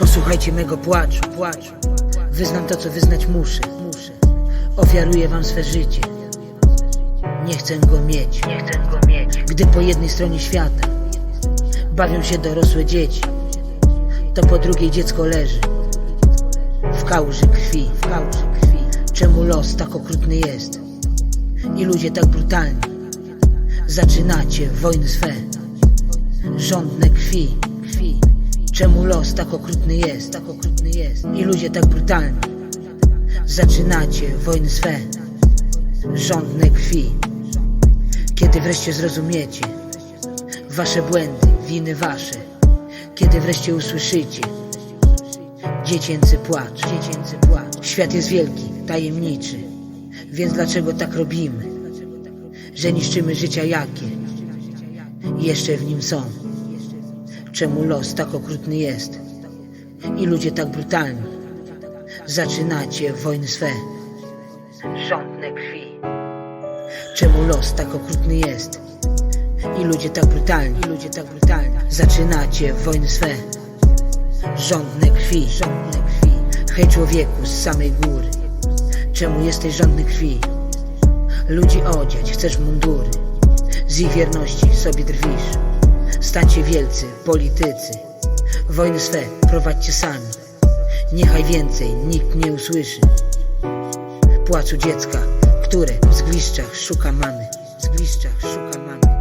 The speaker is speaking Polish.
Posłuchajcie mego płaczu, płaczu. Wyznam to, co wyznać muszę, muszę. Ofiaruję wam swe życie. Nie chcę go mieć, nie chcę go mieć. Gdy po jednej stronie świata bawią się dorosłe dzieci, to po drugiej dziecko leży w kałuży krwi, w kałuży krwi. Czemu los tak okrutny jest i ludzie tak brutalni? Zaczynacie wojny swe, żądne krwi, krwi. Czemu los tak okrutny jest, tak okrutny jest i ludzie tak brutalni? Zaczynacie wojny swe, żądne krwi. Kiedy wreszcie zrozumiecie wasze błędy, winy wasze, kiedy wreszcie usłyszycie dziecięcy płacz, dziecięcy płacz. Świat jest wielki, tajemniczy, więc dlaczego tak robimy? Że niszczymy życia jakie jeszcze w nim są. Czemu los tak okrutny jest i ludzie tak brutalni? Zaczynacie wojny swe, żądne krwi. Czemu los tak okrutny jest i ludzie tak brutalni, ludzie tak brutalni? Zaczynacie wojny swe, żądne krwi, żądne krwi. Hej człowieku z samej góry, czemu jesteś żądny krwi? Ludzi odziać chcesz mundury, z ich wierności sobie drwisz. Stańcie wielcy, politycy, wojny swe prowadźcie sami. Niechaj więcej nikt nie usłyszy płaczu dziecka, które w zgliszczach szuka mamy. W zgliszczach szuka mamy.